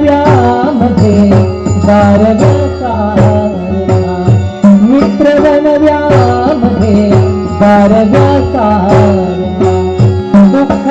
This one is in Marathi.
वनव्यामध्ये बारव्या मित्र वनव्यामध्ये बारव्या दुःख